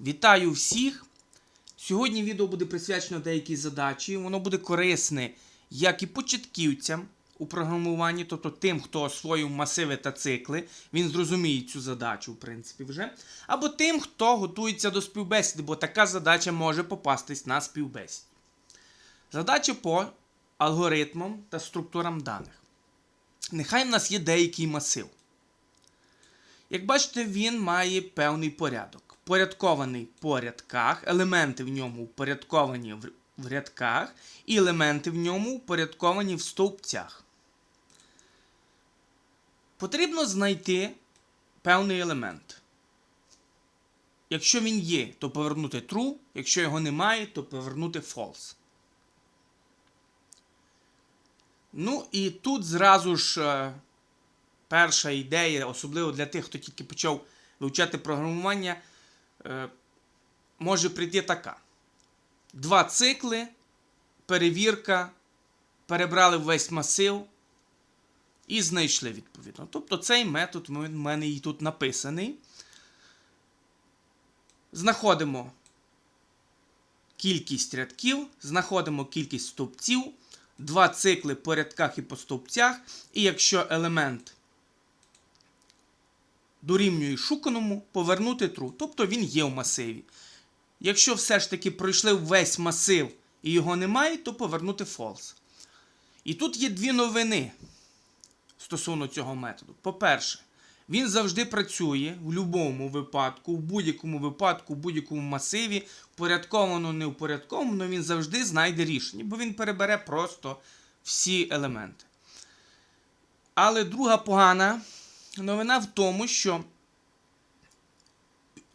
Вітаю всіх! Сьогодні відео буде присвячено деякій задачі. Воно буде корисне як і початківцям у програмуванні, тобто тим, хто освоїв масиви та цикли, він зрозуміє цю задачу, в принципі, вже. Або тим, хто готується до співбесіди, бо така задача може попастись на співбесіді. Задача по алгоритмам та структурам даних. Нехай в нас є деякий масив. Як бачите, він має певний порядок. Порядкований по рядках, елементи в ньому упорядковані в, рядках, і елементи в ньому упорядковані в стовпцях. Потрібно знайти певний елемент. Якщо він є, то повернути true, якщо його немає, то повернути false. Ну і тут зразу ж е, перша ідея, особливо для тих, хто тільки почав вивчати програмування, може прийти така. Два цикли, перевірка, перебрали весь масив і знайшли відповідно. Тобто цей метод в мене і тут написаний. Знаходимо кількість рядків, знаходимо кількість стовпців, два цикли по рядках і по стовпцях. І якщо елемент дорівнює шуканому, повернути true. Тобто він є в масиві. Якщо все ж таки пройшли весь масив і його немає, то повернути false. І тут є дві новини стосовно цього методу. По-перше, він завжди працює в будь-якому випадку, в будь-якому випадку, в будь-якому масиві, впорядковано, не впорядковано, він завжди знайде рішення, бо він перебере просто всі елементи. Але друга погана новина в тому, що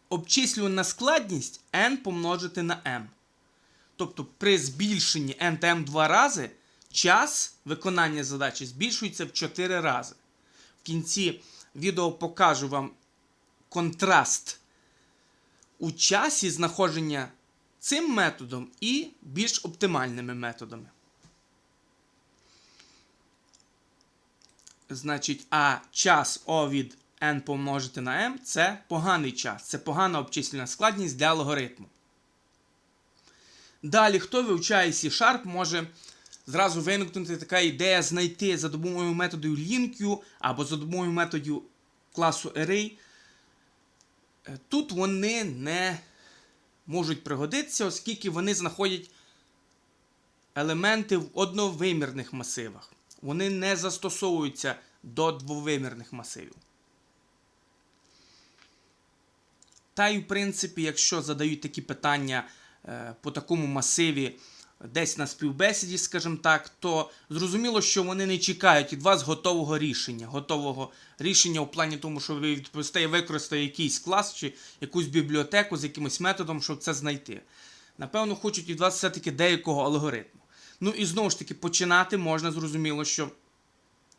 обчислювана складність n помножити на m. Тобто при збільшенні n та m два рази час виконання задачі збільшується в 4 рази. В кінці відео покажу вам контраст у часі знаходження цим методом і більш оптимальними методами. Значить, а час O від n помножити на m це поганий час. Це погана обчислена складність для алгоритму. Далі, хто вивчає C-Sharp, може зразу виникнути така ідея знайти за допомогою методу LINQ або за допомогою методів класу Array. Е, Тут вони не можуть пригодитися, оскільки вони знаходять елементи в одновимірних масивах. Вони не застосовуються до двовимірних масивів. Та й, в принципі, якщо задають такі питання е, по такому масиві десь на співбесіді, скажімо так, то зрозуміло, що вони не чекають від вас готового рішення. Готового рішення у плані тому, що ви відповісте і використаєте якийсь клас чи якусь бібліотеку з якимось методом, щоб це знайти. Напевно, хочуть від вас все-таки деякого алгоритму. Ну і знову ж таки, починати можна зрозуміло, що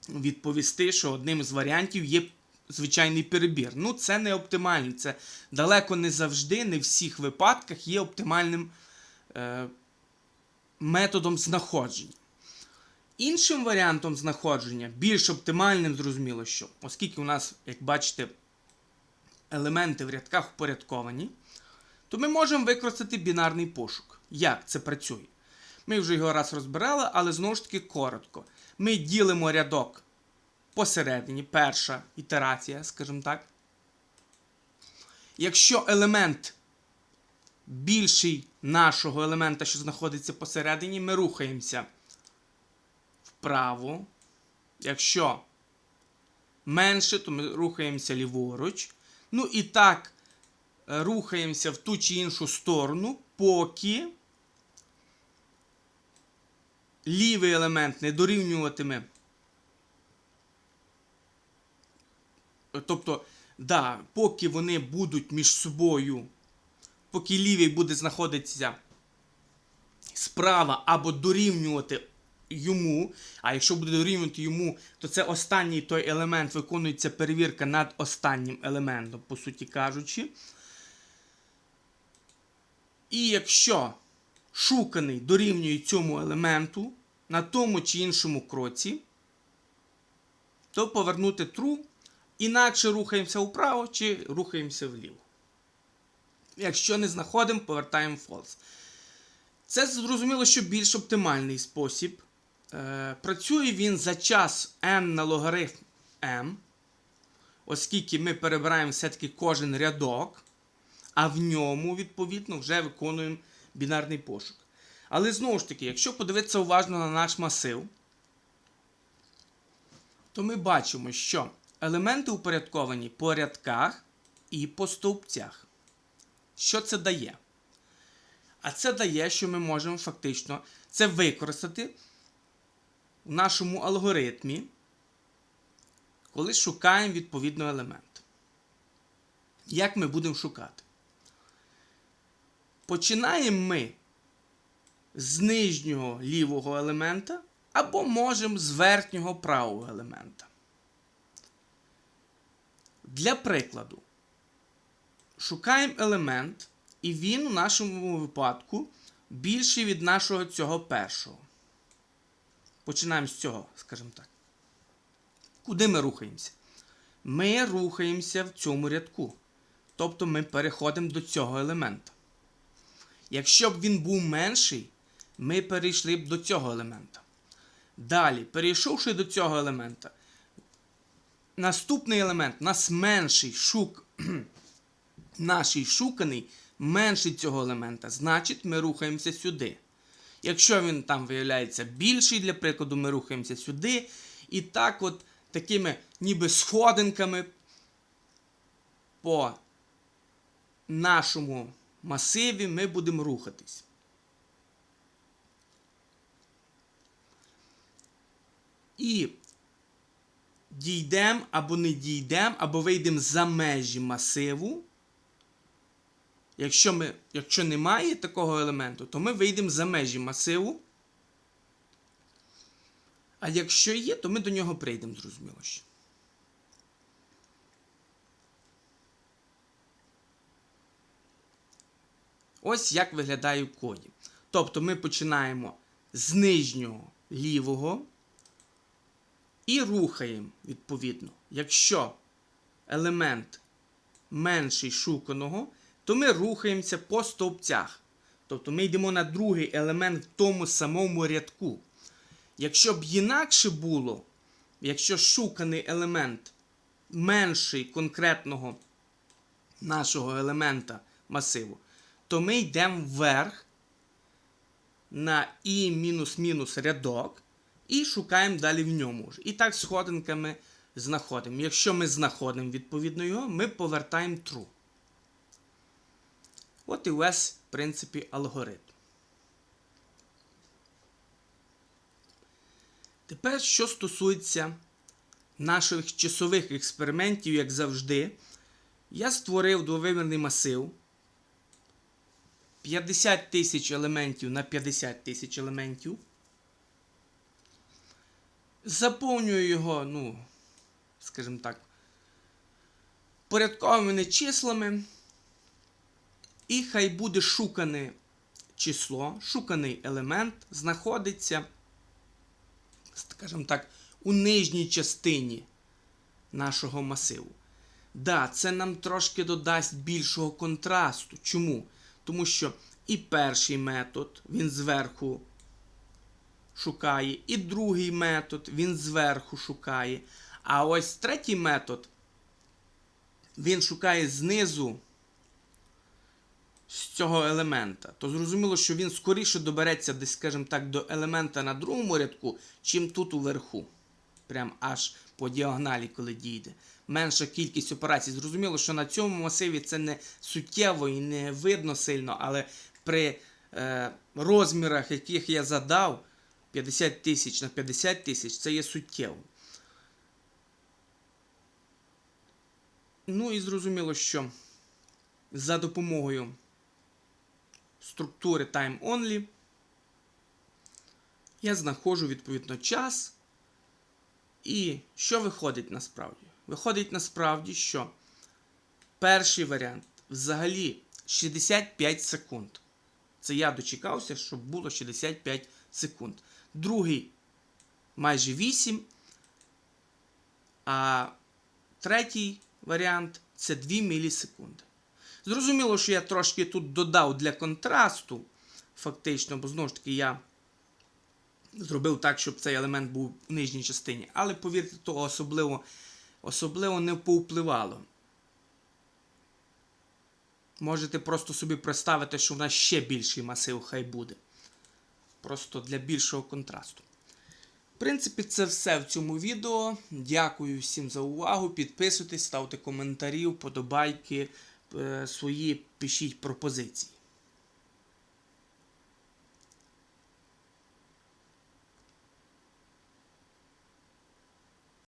відповісти, що одним з варіантів є звичайний перебір. Ну, це не оптимально. Це далеко не завжди, не в всіх випадках є оптимальним е, методом знаходження. Іншим варіантом знаходження, більш оптимальним, зрозуміло, що, оскільки у нас, як бачите, елементи в рядках впорядковані, то ми можемо використати бінарний пошук. Як це працює? Ми вже його раз розбирали, але знову ж таки коротко. Ми ділимо рядок посередині, перша ітерація, скажімо так. Якщо елемент більший нашого елемента, що знаходиться посередині, ми рухаємося вправо. Якщо менше, то ми рухаємося ліворуч. Ну і так е, рухаємося в ту чи іншу сторону, поки лівий елемент не дорівнюватиме. Тобто, да, поки вони будуть між собою, поки лівий буде знаходитися справа або дорівнювати йому, а якщо буде дорівнювати йому, то це останній той елемент виконується перевірка над останнім елементом, по суті кажучи. І якщо шуканий дорівнює цьому елементу на тому чи іншому кроці, то повернути true, інакше рухаємося вправо чи рухаємося вліво. Якщо не знаходимо, повертаємо false. Це зрозуміло, що більш оптимальний спосіб. Е, працює він за час n на логарифм m, оскільки ми перебираємо все-таки кожен рядок, а в ньому, відповідно, вже виконуємо бінарний пошук. Але знову ж таки, якщо подивитися уважно на наш масив, то ми бачимо, що елементи упорядковані по рядках і по стовпцях. Що це дає? А це дає, що ми можемо фактично це використати в нашому алгоритмі, коли шукаємо відповідний елемент. Як ми будемо шукати? Починаємо ми з нижнього лівого елемента або можемо з верхнього правого елемента. Для прикладу, шукаємо елемент, і він у нашому випадку більший від нашого цього першого. Починаємо з цього, скажімо так. Куди ми рухаємося? Ми рухаємося в цьому рядку. Тобто ми переходимо до цього елемента. Якщо б він був менший, ми перейшли б до цього елемента. Далі, перейшовши до цього елемента, наступний елемент у нас менший шук, наш шуканий менший цього елемента. Значить, ми рухаємося сюди. Якщо він там виявляється більший, для прикладу, ми рухаємося сюди. І так, от такими ніби сходинками по нашому масиві ми будемо рухатись. І дійдемо або не дійдемо, або вийдемо за межі масиву. Якщо ми, якщо немає такого елементу, то ми вийдемо за межі масиву. А якщо є, то ми до нього прийдемо, зрозуміло ще. Ось як виглядає в коді. Тобто ми починаємо з нижнього лівого і рухаємо відповідно. Якщо елемент менший шуканого, то ми рухаємося по стовпцях. Тобто ми йдемо на другий елемент в тому самому рядку. Якщо б інакше було, якщо шуканий елемент менший конкретного нашого елемента масиву, то ми йдемо вверх на і мінус-мінус рядок і шукаємо далі в ньому. І так сходинками знаходимо. Якщо ми знаходимо відповідно його, ми повертаємо true. От і весь, в принципі, алгоритм. Тепер, що стосується наших часових експериментів, як завжди, я створив двовимірний масив 50 тисяч елементів на 50 тисяч елементів. Заповнюю його, ну, скажімо так, порядковими числами. І хай буде шукане число, шуканий елемент знаходиться, скажімо так, у нижній частині нашого масиву. Да, це нам трошки додасть більшого контрасту. Чому? Тому що і перший метод він зверху шукає, і другий метод він зверху шукає. А ось третій метод він шукає знизу з цього елемента, то зрозуміло, що він скоріше добереться десь, скажімо так, до елемента на другому рядку, чим тут уверху. Прям аж по діагоналі, коли дійде. Менша кількість операцій. Зрозуміло, що на цьому масиві це не суттєво і не видно сильно, але при е, розмірах, яких я задав, 50 тисяч на 50 тисяч, це є суттєво. Ну і зрозуміло, що за допомогою структури Time Only я знаходжу відповідно час. І що виходить насправді? Виходить насправді, що перший варіант взагалі 65 секунд. Це я дочекався, щоб було 65 секунд. Другий майже 8. А третій варіант це 2 мілісекунди. Зрозуміло, що я трошки тут додав для контрасту, фактично, бо знову ж таки я зробив так, щоб цей елемент був в нижній частині. Але повірте, то особливо, особливо не повпливало. Можете просто собі представити, що в нас ще більший масив хай буде. Просто для більшого контрасту. В принципі, це все в цьому відео. Дякую всім за увагу. Підписуйтесь, ставте коментарі, вподобайки, е, свої пишіть пропозиції.